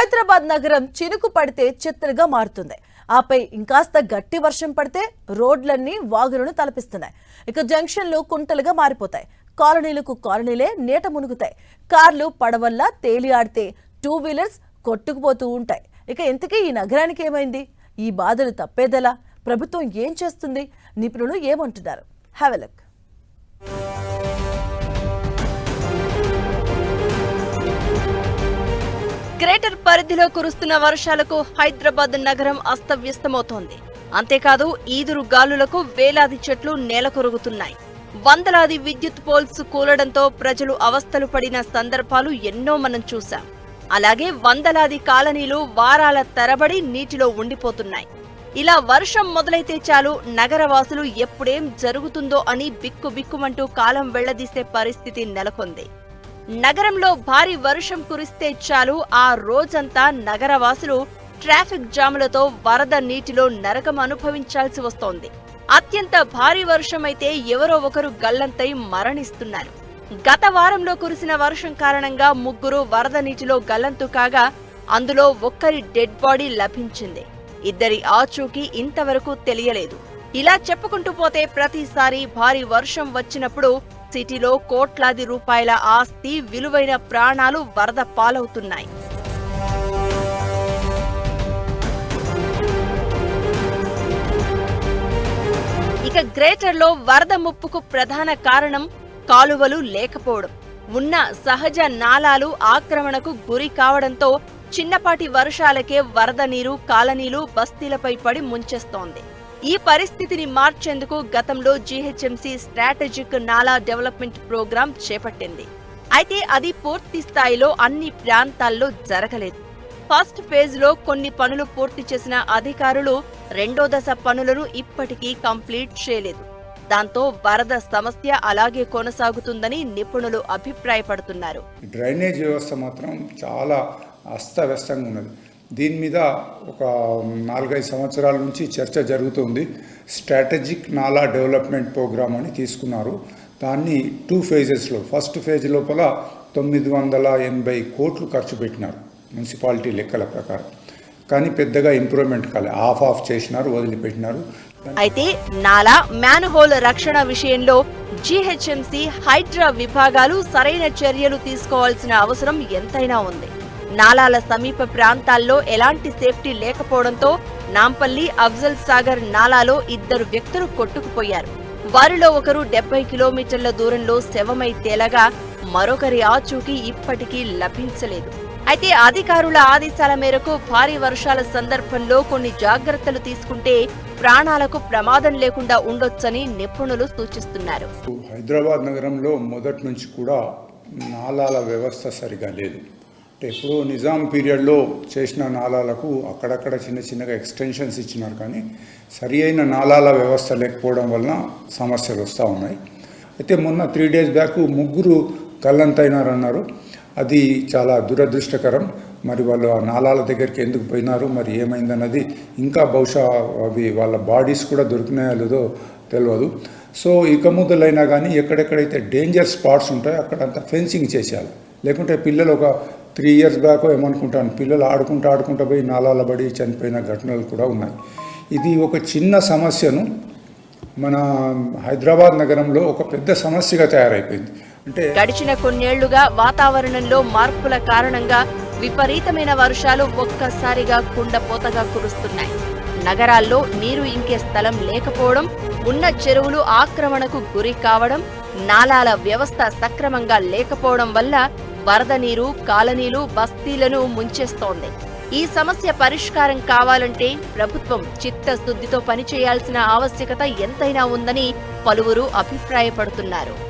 హైదరాబాద్ నగరం చినుకు పడితే చిత్తలుగా మారుతుంది. ఆపై ఇంకాస్త గట్టి వర్షం పడితే రోడ్లన్నీ వాగులను తలపిస్తున్నాయి. ఇక జంక్షన్లు కుంటలుగా మారిపోతాయి. కాలనీలకు కాలనీలే నీట మునుగుతాయి. కార్లు పడవల్లా ఆడితే టూ వీలర్స్ కొట్టుకుపోతూ ఉంటాయి. ఇక ఇంతకీ ఈ నగరానికి ఏమైంది? ఈ బాధలు తప్పేదెలా? ప్రభుత్వం ఏం చేస్తుంది? నిపుణులు ఏమంటున్నారు? హ్యావ్ గ్రేటర్ పరిధిలో కురుస్తున్న వర్షాలకు హైదరాబాద్ నగరం అస్తవ్యస్తమవుతోంది. అంతేకాదు ఈదురు గాలులకు వేలాది చెట్లు నేలకొరుగుతున్నాయి. వందలాది విద్యుత్ పోల్స్ కూలడంతో ప్రజలు అవస్థలు పడిన సందర్భాలు ఎన్నో మనం చూశాం. అలాగే వందలాది కాలనీలు వారాల తరబడి నీటిలో ఉండిపోతున్నాయి. ఇలా వర్షం మొదలైతే చాలు నగరవాసులు ఎప్పుడేం జరుగుతుందో అని బిక్కుబిక్కుమంటూ కాలం వెళ్ళదీసే పరిస్థితి నెలకొంది. నగరంలో భారీ వర్షం కురిస్తే చాలు. ఆ రోజంతా నగరవాసులు ట్రాఫిక్ జాములతో వరద నీటిలో నరకం అనుభవించాల్సి వస్తోంది. అత్యంత భారీ వర్షమైతే ఎవరో ఒకరు గల్లంతై మరణిస్తున్నారు. గత వారంలో కురిసిన వర్షం కారణంగా ముగ్గురు వరద నీటిలో గల్లంతు కాగా అందులో ఒక్కరి డెడ్ బాడీ లభించింది. ఇద్దరి ఆచూకీ ఇంతవరకు తెలియలేదు. ఇలా చెప్పుకుంటూ పోతే ప్రతిసారి భారీ వర్షం వచ్చినప్పుడు సిటీలో కోట్లాది రూపాయల ఆస్తి విలువైన ప్రాణాలు వరద పాలవుతున్నాయి. ఇక గ్రేటర్లో వరద ముప్పుకు ప్రధాన కారణం కాలువలు లేకపోవడం. ఉన్న సహజ నాలాలు ఆక్రమణకు గురి కావడంతో చిన్నపాటి వర్షాలకే వరద నీరు కాలనీలు బస్తీలపై పడి ముంచేస్తోంది. ఈ పరిస్థితిని మార్చేందుకు గతంలో GHMC strategic nala development programme చేపట్టింది. అయితే అది పూర్తి స్థాయిలో అన్ని ప్రాంతాల్లో జరగలేదు. ఫస్ట్ ఫేజ్లో కొన్ని పనులు పూర్తి చేసిన అధికారులు రెండో దశ పనులను ఇప్పటికీ కంప్లీట్ చేయలేదు. దాంతో వరద సమస్య అలాగే కొనసాగుతుందని నిపుణులు అభిప్రాయపడుతున్నారు. డ్రైనేజ్ వ్యవస్థ మాత్రం చాలా అస్తవ్యస్తంగా ఉన్నది. దీని మీద ఒక నాలుగైదు సంవత్సరాల నుంచి చర్చ జరుగుతుంది. స్ట్రాటజిక్ నాలా డెవలప్మెంట్ ప్రోగ్రామ్ అని తీసుకున్నారు. దాన్ని టూ ఫేజెస్లో ఫస్ట్ ఫేజ్ లోపల తొమ్మిది వందల ఎనభై కోట్లు ఖర్చు పెట్టినారు మున్సిపాలిటీ లెక్కల ప్రకారం. కానీ పెద్దగా ఇంప్రూవ్మెంట్ కాలే ఆఫ్ ఆఫ్ చేసినారు వదిలిపెట్టినారు. అయితే నాలా మ్యాన్హోల్ రక్షణ విషయంలో జీహెచ్ఎంసీ హైడ్రా విభాగాలు సరైన చర్యలు తీసుకోవాల్సిన అవసరం ఎంతైనా ఉంది. నాలాల సమీప ప్రాంతాల్లో ఎలాంటి సేఫ్టీ లేకపోవడంతో నాంపల్లి అఫ్జల్ సాగర్ నాలాలో ఇద్దరు వ్యక్తులు కొట్టుకుపోయారు. వారిలో ఒకరు డెబ్బై కిలోమీటర్ల దూరంలో శవమై తేలగా మరొకరి ఆచూకీ ఇప్పటికీ లభించలేదు. అయితే అధికారుల ఆదేశాల మేరకు భారీ వర్షాల సందర్భంలో కొన్ని జాగ్రత్తలు తీసుకుంటే ప్రాణాలకు ప్రమాదం లేకుండా ఉండొచ్చని నిపుణులు సూచిస్తున్నారు. హైదరాబాద్ నగరంలో మొదటి నుంచి కూడా నాలాల వ్యవస్థ సరిగా లేదు. అంటే ఇప్పుడు నిజాం పీరియడ్లో చేసిన నాలాలకు అక్కడక్కడ చిన్న చిన్నగా ఎక్స్టెన్షన్స్ ఇచ్చినారు కానీ సరి అయిన నాలాల వ్యవస్థ లేకపోవడం వలన సమస్యలు వస్తూ ఉన్నాయి. అయితే మొన్న త్రీ డేస్ బ్యాక్ ముగ్గురు కళ్ళంతైనారన్నారు. అది చాలా దురదృష్టకరం. మరి వాళ్ళు ఆ నాళాల దగ్గరికి ఎందుకు పోయినారు? మరి ఏమైందన్నది ఇంకా బహుశా అవి వాళ్ళ బాడీస్ కూడా దొరికినాయో లేదో తెలియదు సో ఇక ముద్దలైనా కానీ ఎక్కడెక్కడైతే డేంజర్ స్పాట్స్ ఉంటాయో అక్కడంతా ఫెన్సింగ్ చేసేయాలి లేకుంటే పిల్లలు ఒక త్రీ ఇయర్స్ బ్యాక్ ఏమనుకుంటాను పిల్లలు ఆడుకుంటూ ఆడుకుంటూ పోయి నాలాల పడి చనిపోయిన ఘటనలు కూడా ఉన్నాయి. ఇది ఒక చిన్న సమస్యను మన హైదరాబాద్ నగరంలో ఒక పెద్ద సమస్యగా తయారైపోయింది. అంటే గడిచిన కొన్నేళ్ళుగా వాతావరణంలో మార్పుల కారణంగా విపరీతమైన వర్షాలు ఒక్కసారిగా కుండపోతగా కురుస్తున్నాయి. నగరాల్లో నీరు ఇంకే స్థలం లేకపోవడం ఉన్న చెరువులు ఆక్రమణకు గురి కావడం నాలాల వ్యవస్థ సక్రమంగా లేకపోవడం వల్ల వరద నీరు కాలనీలు బస్తీలను ముంచేస్తోంది. ఈ సమస్య పరిష్కారం కావాలంటే ప్రభుత్వం చిత్తశుద్ధితో పనిచేయాల్సిన ఆవశ్యకత ఎంతైనా ఉందని పలువురు అభిప్రాయపడుతున్నారు.